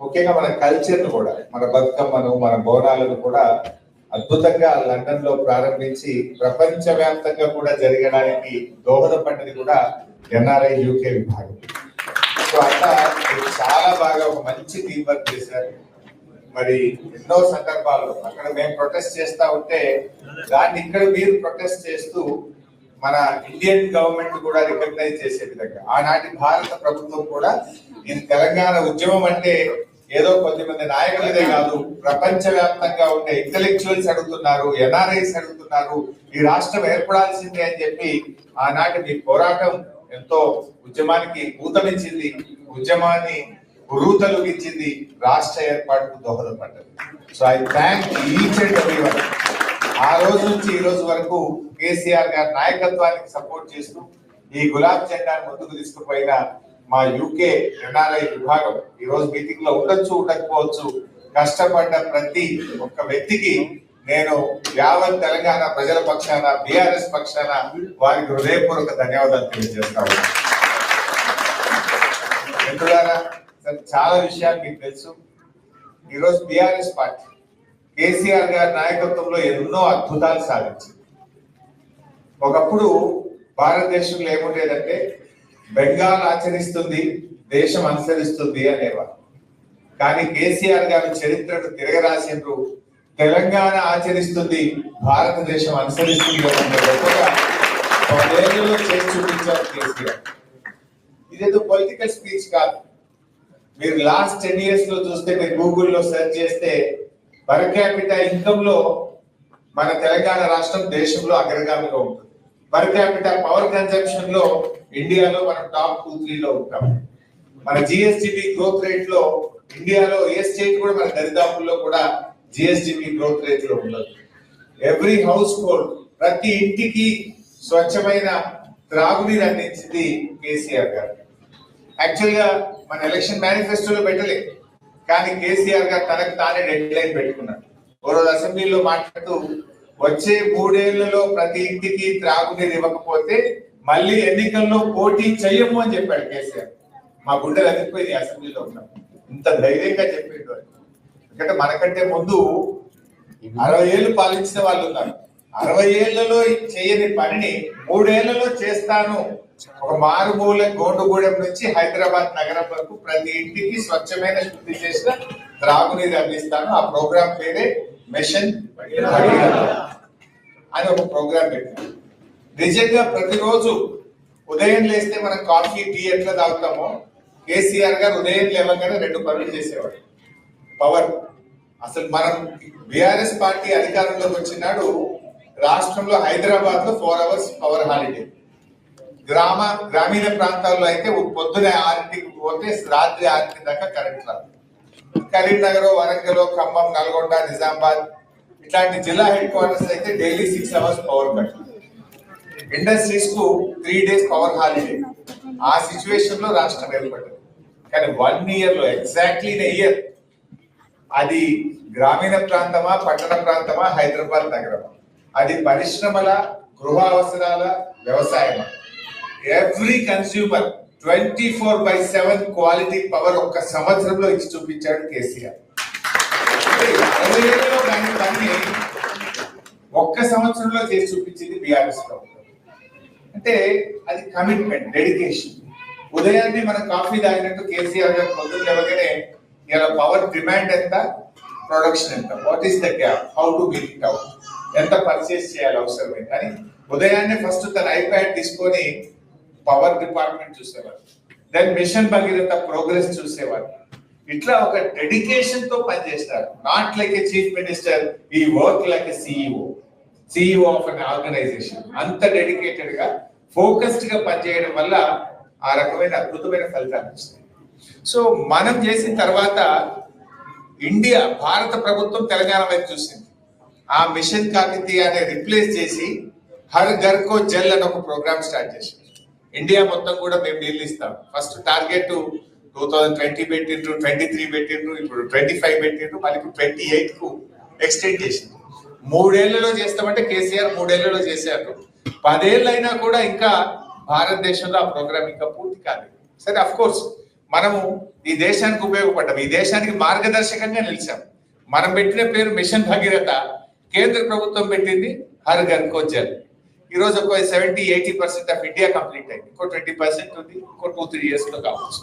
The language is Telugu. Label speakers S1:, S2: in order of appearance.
S1: ముఖ్యంగా మన కల్చర్ను కూడా మన బతుకమ్మను మన బోనాలను కూడా అద్భుతంగా లండన్లో ప్రారంభించి ప్రపంచవ్యాప్తంగా కూడా జరగడానికి దోహదపడ్డది కూడా ఎన్ఆర్ఐ యూకే విభాగం. సో అట్లా చాలా బాగా ఒక మంచి టీం వర్క్ చేశారు. మరి ఎన్నో సందర్భాల్లో అక్కడ మేము ప్రొటెస్ట్ చేస్తా ఉంటే దాన్ని ఇక్కడ మీరు ప్రొటెస్ట్ చేస్తూ మన ఇండియన్ గవర్నమెంట్ కూడా రికగ్నైజ్ చేసే విధంగా ఆనాటి భారత ప్రభుత్వం కూడా ఇది తెలంగాణ ఉద్యమం అంటే ఏదో కొంతమంది నాయకులదే కాదు ప్రపంచ వ్యాప్తంగా ఉండే ఇంటలెక్చువల్స్ అడుగుతున్నారు ఎన్ఆర్ఐస్ అడుగుతున్నారు ఈ రాష్ట్రం ఏర్పడాల్సిందే అని చెప్పి ఆనాటి మీ పోరాటం ఎంతో ఉద్యమానికి ఊతమిచ్చింది ఉద్యమాన్ని ఉరూతలుగించింది రాష్ట్ర ఏర్పాటుకు దోహదపడ్డది. So I thank each and every one ఆ రోజు నుంచి ఈ రోజు వరకు కేసీఆర్ గారి నాయకత్వానికి సపోర్ట్ చేస్తూ ఈ గులాబ్ జెండాను ముందుకు తీసుకుపోయిన మా యూకే ఎన్ఆర్ఐ విభాగం ఈ రోజు మీటింగ్లో ఉండొచ్చు ఉండకపోవచ్చు కష్టపడ్డ ప్రతి ఒక్క వ్యక్తికి నేను యావత్ తెలంగాణ ప్రజల పక్షాన బీఆర్ఎస్ పక్షాన వారికి హృదయపూర్వక ధన్యవాదాలు తెలియజేస్తాను ఉన్నాను. చాలా విషయాలు మీకు తెలుసు ఈరోజు బీఆర్ఎస్ పార్టీ కేసీఆర్ గారి నాయకత్వంలో ఎన్నో అద్భుతాలు సాధించింది ఒకప్పుడు భారతదేశంలో ఏముండేదంటే బెంగాల్ ఆచరిస్తుంది దేశం అనుసరిస్తుంది అనేవారు. కానీ కేసీఆర్ గారు చరిత్రను తిరగరాసిండ్రు తెలంగాణ ఆచరిస్తుంది భారతదేశం అనుసరిస్తుంది గొప్పగా పదేళ్ళలో చేసి చూపించారు కేసీఆర్. ఇదేదో పొలిటికల్ స్పీచ్ కాదు. మీరు లాస్ట్ టెన్ ఇయర్స్లో చూస్తే మీరు గూగుల్లో సెర్చ్ చేస్తే పర్ క్యాపిటల్ ఇన్కమ్లో మన తెలంగాణ రాష్ట్రం దేశంలో అగ్రగామిగా ఉంటుంది. పర్ క్యాపిటల్ పవర్ కన్సంప్షన్లో ఇండియాలో మనం టాప్ టూ త్రీ లో ఉంటాం. మన జిఎస్టిపి గ్రోత్ రేట్లో ఇండియాలో ఏ స్టేట్ కూడా మన దరిదాపుల్లో కూడా జిఎస్టిపి గ్రోత్ రేట్లో ఉండదు. ఎవ్రీ హౌస్ హోల్డ్ ప్రతి ఇంటికి స్వచ్ఛమైన త్రాగునీరు అందించింది కేసీఆర్ గారు. యాక్చువల్గా మన ఎలక్షన్ మేనిఫెస్టోలో పెట్టలే కానీ కేసీఆర్ గారు తనకు తానే డెడ్ లైన్ పెట్టుకున్నాడు ఓ రోజు అసెంబ్లీలో మాట్లాడుతూ వచ్చే మూడేళ్ళలో ప్రతి ఇంటికి త్రాగునీరు ఇవ్వకపోతే మళ్ళీ ఎన్నికల్లో పోటీ చెయ్యము అని చెప్పాడు కేసీఆర్. మా గుండెలు అదిపోయింది అసెంబ్లీలో ఉన్నాం ఇంత ధైర్యంగా చెప్పిండు ఎందుకంటే మనకంటే ముందు అరవై ఏళ్ళు పాలించిన వాళ్ళు ఉన్నారు. అరవై ఏళ్ళలో చేయని పనిని మూడేళ్ళలో చేస్తాను. ఒక మారుమూల గోండుగూడెం నుంచి హైదరాబాద్ నగరం వరకు ప్రతి ఇంటికి స్వచ్ఛమైన శుద్ధి చేసిన త్రాగునీరు అందిస్తాను. ఆ ప్రోగ్రాం పేరే మిషన్ అని ఒక ప్రోగ్రాం పెట్టాం నిజంగా ప్రతిరోజు ఉదయం లేస్తే మనం కాఫీ టీ ఎట్లా తాగుతామో కేసీఆర్ గారు ఉదయం లేవగానే రెండు పనులు చేసేవాడు. పవర్. అసలు మనం బీఆర్ఎస్ పార్టీ అధికారంలోకి వచ్చినాడు రాష్ట్రంలో హైదరాబాద్లో ఫోర్ అవర్స్ పవర్ హాలిడే. గ్రామ గ్రామీణ ప్రాంతాల్లో అయితే పొద్దున ఆరింటికి పోతే రాత్రి ఆరింటి దాకా కరెంట్ రాదు. కరీంనగర్ వరంగల్ ఖమ్మం నల్గొండ నిజామాబాద్ ఇట్లాంటి జిల్లా హెడ్ క్వార్టర్స్ అయితే daily six hours power cut. ఇండస్ట్రీస్కు three days power holiday. ఆ సిచ్యువేషన్లో రాష్ట్రం ఏర్పడింది కానీ వన్ ఇయర్లో ఎగ్జాక్ట్లీ ఇన్ ఇయర్ అది గ్రామీణ ప్రాంతమా పట్టణ ప్రాంతమా హైదరాబాద్ నగరమా? అది పరిశ్రమల గృహ అవసరాల వ్యవసాయమా? Every consumer twenty four by seven quality power ఒక్క సంవత్సరంలో ఇచ్చి చూపించాడు కేసీఆర్. ఒక్క సంవత్సరంలో చేసి చూపించింది బీఆర్ఎస్ ప్రభుత్వం. అంటే అది కమిట్మెంట్ డెడికేషన్ ఉదయాన్నే మనం కాఫీ తాగినట్టు కేసీఆర్ గారు పొద్దున్న లేవగానే ఇలా పవర్ డిమాండ్ ఎంత? ప్రొడక్షన్ ఎంత? What is the gap how to meet it out ఎంత పర్చేస్ చేయాలి? అవసరమైంది? అని ఉదయాన్నే ఫస్ట్ తన ఐప్యాడ్ తీసుకొని పవర్ డిపార్ట్మెంట్ చూసేవారు. దెన్ మిషన్ భగీరథ ప్రోగ్రెస్ చూసేవారు. ఇట్లా ఒక డెడికేషన్తో పనిచేస్తారు. Not like a chief minister ఈ work like a CEO CEO of an organization అంత డెడికేటెడ్గా ఫోకస్డ్గా పనిచేయడం వల్ల ఆ రకమైన అద్భుతమైన ఫలితాలు వస్తాయి. సో మనం చేసిన తర్వాత ఇండియా భారత ప్రభుత్వం తెలంగాణ వైపు చూసింది. ఆ మిషన్ కాకతీయాన్ని రిప్లేస్ చేసి హర్ ఘర్ కో జల్ అని ఒక ప్రోగ్రామ్ స్టార్ట్ చేసింది. ఇండియా మొత్తం కూడా మేము నీళ్ళు ఇస్తాం. First target two thousand twenty పెట్టిండ్రు ట్వంటీ త్రీ పెట్టిండ్రు ఇప్పుడు ట్వంటీ ఫైవ్ పెట్టిండ్రు మళ్ళీ ట్వంటీ ఎయిట్కు ఎక్స్టెండ్ చేసింది మూడేళ్ళలో చేస్తామంటే కేసీఆర్ మూడేళ్ళలో చేశారు. పదేళ్ళు అయినా కూడా ఇంకా భారతదేశంలో ఆ ప్రోగ్రామ్ ఇంకా పూర్తి కాలేదు. సరే అఫ్ కోర్స్ మనము ఈ దేశానికి ఉపయోగపడ్డాం. ఈ దేశానికి మార్గదర్శకంగా నిలిచాం. మనం పెట్టిన పేరు మిషన్ భగీరథ. కేంద్ర ప్రభుత్వం పెట్టింది హర్ ఘర్ కో జల్ ఈ రోజు ఒక seventy eighty percent of India complete అయింది. ఇంకో ట్వంటీ పర్సెంట్ ఉంది ఇంకో టూ త్రీ ఇయర్స్లో కావచ్చు.